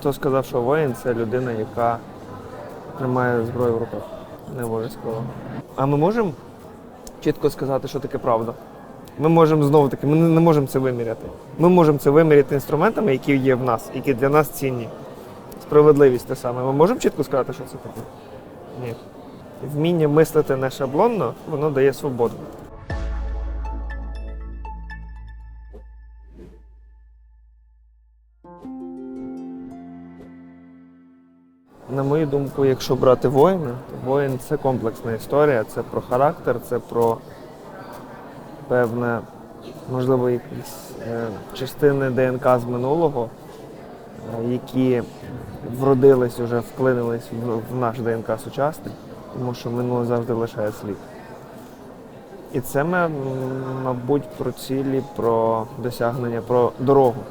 Хто сказав, що воїн це людина, яка тримає зброю в руках. Не обов'язково. А ми можемо чітко сказати, що таке правда. Ми можемо знову таки, ми не можемо це виміряти. Ми можемо це виміряти інструментами, які є в нас, які для нас цінні. Справедливість те саме. Ми можемо чітко сказати, що це таке? Ні. Вміння мислити не шаблонно, воно дає свободу. На мою думку, якщо брати воїна, то воїн це комплексна історія, це про характер, це про певне, можливо, якісь е, частини ДНК з минулого, е, які вродились уже, вклинились в, в наш ДНК сучасний, тому що минуле завжди лишає слід. І це, мабуть, про цілі, про досягнення, про дорогу,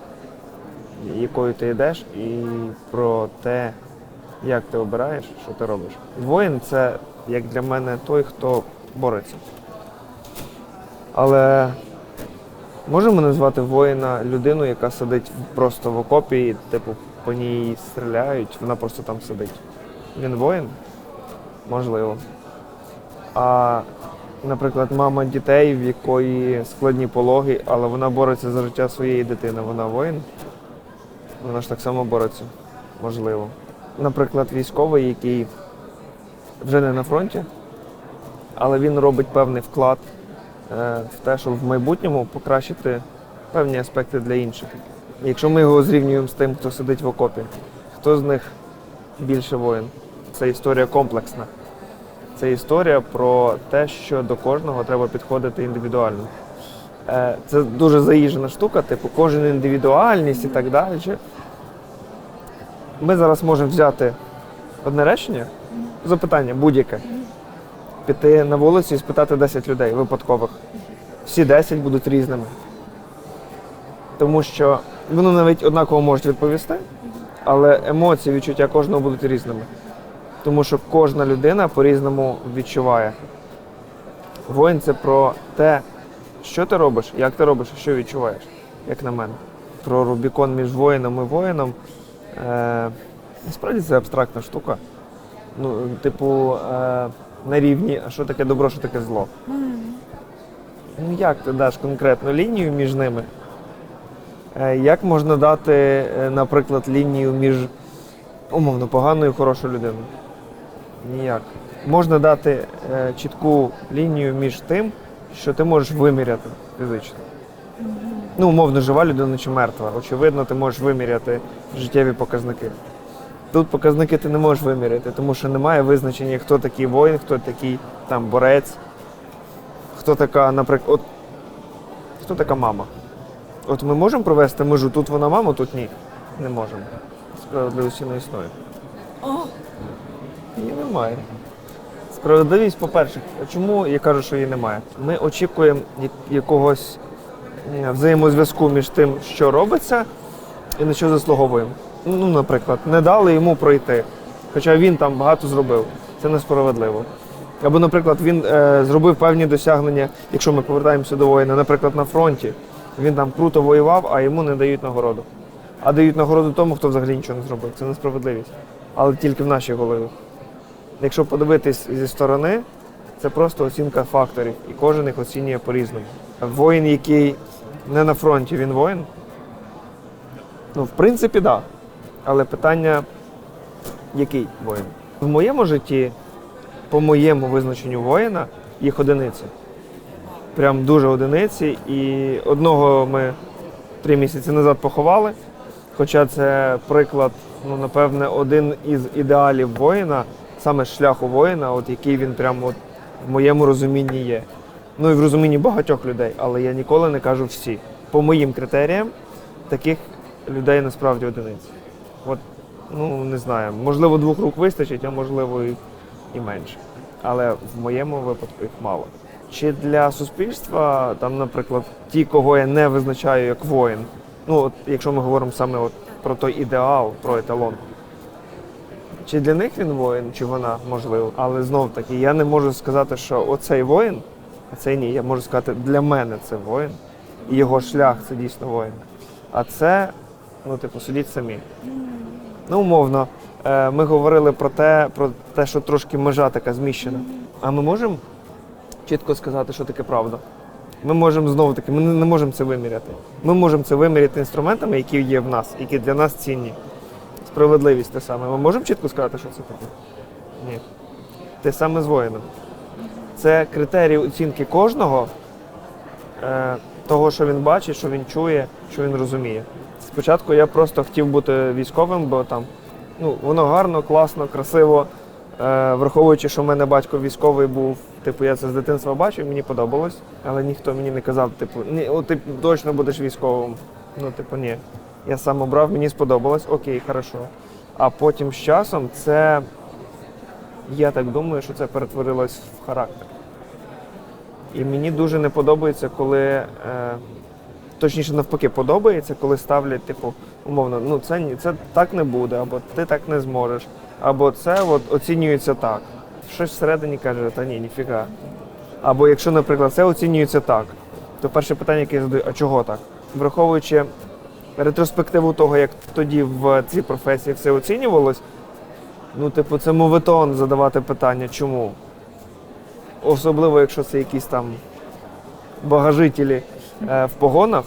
якою ти йдеш, і про те, як ти обираєш, що ти робиш. Воїн це, як для мене, той, хто бореться. Але можемо назвати воїна людину, яка сидить просто в окопі, і, типу, по ній стріляють, вона просто там сидить. Він воїн? Можливо. А, наприклад, мама дітей, в якої складні пологи, але вона бореться за життя своєї дитини. Вона воїн? Вона ж так само бореться. Можливо. Наприклад, військовий, який вже не на фронті, але він робить певний вклад е, в те, щоб в майбутньому покращити певні аспекти для інших. Якщо ми його зрівнюємо з тим, хто сидить в окопі, хто з них більше воїн? Це історія комплексна. Це історія про те, що до кожного треба підходити індивідуально. Е, Це дуже заїжджена штука, типу, кожен індивідуальність і так далі. Ми зараз можемо взяти одне речення, запитання будь-яке, піти на вулицю і спитати 10 людей випадкових. Всі 10 будуть різними. Тому що вони навіть однаково можуть відповісти, але емоції, відчуття кожного будуть різними. Тому що кожна людина по-різному відчуває. Воїн це про те, що ти робиш, як ти робиш, що відчуваєш, як на мене. Про Рубікон між воїном і воїном. Е, насправді це абстрактна штука. Ну, типу, е, на рівні, а що таке добро, що таке зло. Ну як ти даш конкретну лінію між ними? Е, як можна дати, наприклад, лінію між умовно поганою і хорошою людиною? Ніяк. Можна дати е, чітку лінію між тим, що ти можеш виміряти фізично. Ну, умовно, жива людина чи мертва. Очевидно, ти можеш виміряти життєві показники. Тут показники ти не можеш виміряти, тому що немає визначення, хто такий воїн, хто такий там борець, хто така, наприклад, от хто така мама. От ми можемо провести межу, тут вона мама, тут ні. Не можемо. Справедливості не існує. Її немає. Справедливість, по-перше, чому я кажу, що її немає? Ми очікуємо якогось взаємозв'язку між тим, що робиться, і на що заслуговуємо. Ну, наприклад, не дали йому пройти, хоча він там багато зробив. Це несправедливо. Або, наприклад, він е, зробив певні досягнення, якщо ми повертаємося до воїна, наприклад, на фронті. Він там круто воював, а йому не дають нагороду. А дають нагороду тому, хто взагалі нічого не зробив. Це несправедливість. Але тільки в нашій голові. Якщо подивитись зі сторони, це просто оцінка факторів, і кожен їх оцінює по-різному. Воїн, який не на фронті, він воїн. Ну, в принципі, так. Да. Але питання, який воїн? В моєму житті, по моєму визначенню воїна, їх одиниці. Прям дуже одиниці. І одного ми три місяці назад поховали. Хоча це приклад, ну, напевне, один із ідеалів воїна, саме шляху воїна, от який він прямо от в моєму розумінні є. Ну і в розумінні багатьох людей, але я ніколи не кажу всі. По моїм критеріям, таких людей насправді одиниці. От, ну не знаю, можливо, двох рук вистачить, а можливо і менше. Але в моєму випадку їх мало. Чи для суспільства, там, наприклад, ті, кого я не визначаю як воїн, ну от якщо ми говоримо саме от про той ідеал, про еталон. Чи для них він воїн, чи вона можливо. Але знов таки я не можу сказати, що оцей воїн, а цей ні. Я можу сказати, для мене це воїн, і його шлях це дійсно воїн. А це, ну, типу, судіть самі. Ну, умовно, е, ми говорили про те, про те, що трошки межа така зміщена. А ми можемо чітко сказати, що таке правда. Ми можемо знову таки, ми не можемо це виміряти. Ми можемо це виміряти інструментами, які є в нас, які для нас цінні. Справедливість те саме. Ми можемо чітко сказати, що це таке? Ні. Те саме з воїном. Це критерій оцінки кожного, е, того, що він бачить, що він чує, що він розуміє. Спочатку я просто хотів бути військовим, бо там ну, воно гарно, класно, красиво. Е, враховуючи, що в мене батько військовий був, типу, я це з дитинства бачив, мені подобалось, але ніхто мені не казав, типу, ні, о, ти точно будеш військовим. Ну, типу, ні. Я сам обрав, мені сподобалось, окей, хорошо. А потім з часом це, я так думаю, що це перетворилось в характер. І мені дуже не подобається, коли. Е, точніше, навпаки, подобається, коли ставлять, типу, умовно, ну це ні, це так не буде, або ти так не зможеш, або це от оцінюється так. Щось всередині каже, та ні, ніфіга. Або якщо, наприклад, це оцінюється так, то перше питання, яке я задаю, а чого так? Враховуючи ретроспективу того, як тоді в цій професії все оцінювалось, ну, типу, це моветон задавати питання, чому? Особливо, якщо це якісь там багажителі е, в погонах.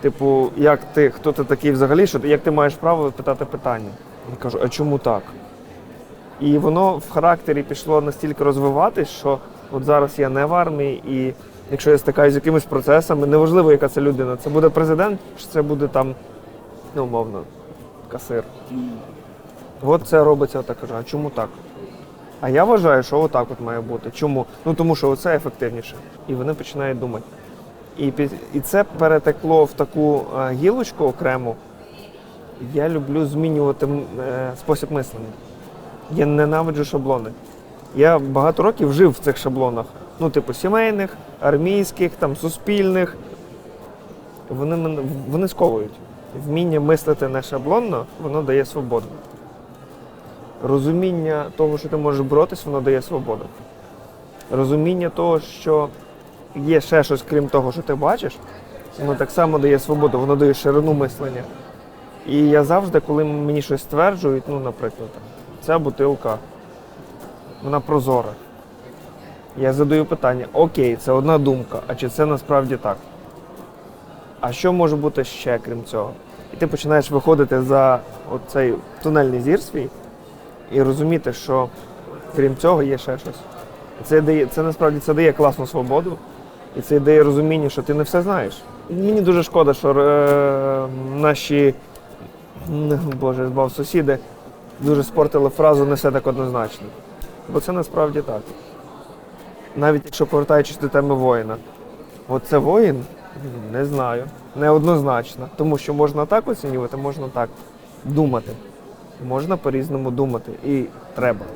Типу, як ти, хто ти такий взагалі, що ти, як ти маєш право питати питання? Я кажу, а чому так? І воно в характері пішло настільки розвиватись, що от зараз я не в армії, і якщо я стикаюся з якимись процесами, неважливо, яка це людина, це буде президент, чи це буде там, ну, умовно, касир. От це робиться так, а чому так? А я вважаю, що отак от має бути. Чому? Ну тому що це ефективніше. І вони починають думати. І, і це перетекло в таку е, гілочку окрему. Я люблю змінювати е, спосіб мислення. Я ненавиджу шаблони. Я багато років жив в цих шаблонах. Ну, типу, сімейних, армійських, там, суспільних. Вони, мене- вони сковують. Вміння мислити не шаблонно, воно дає свободу. Розуміння того, що ти можеш боротись, воно дає свободу. Розуміння того, що є ще щось, крім того, що ти бачиш, воно так само дає свободу, воно дає ширину мислення. І я завжди, коли мені щось стверджують, ну, наприклад, ця бутилка, вона прозора. Я задаю питання: окей, це одна думка, а чи це насправді так? А що може бути ще крім цього? І ти починаєш виходити за цей тунельний зір свій і розуміти, що крім цього є ще щось. Це дає, це насправді це дає класну свободу, і це дає розуміння, що ти не все знаєш. Мені дуже шкода, що е, наші Боже, збав сусіди дуже спортили фразу не все так однозначно. Бо це насправді так. Навіть якщо повертаючись до теми воїна. От це воїн? Не знаю. Неоднозначно. Тому що можна так оцінювати, можна так думати. Можна по-різному думати. І треба.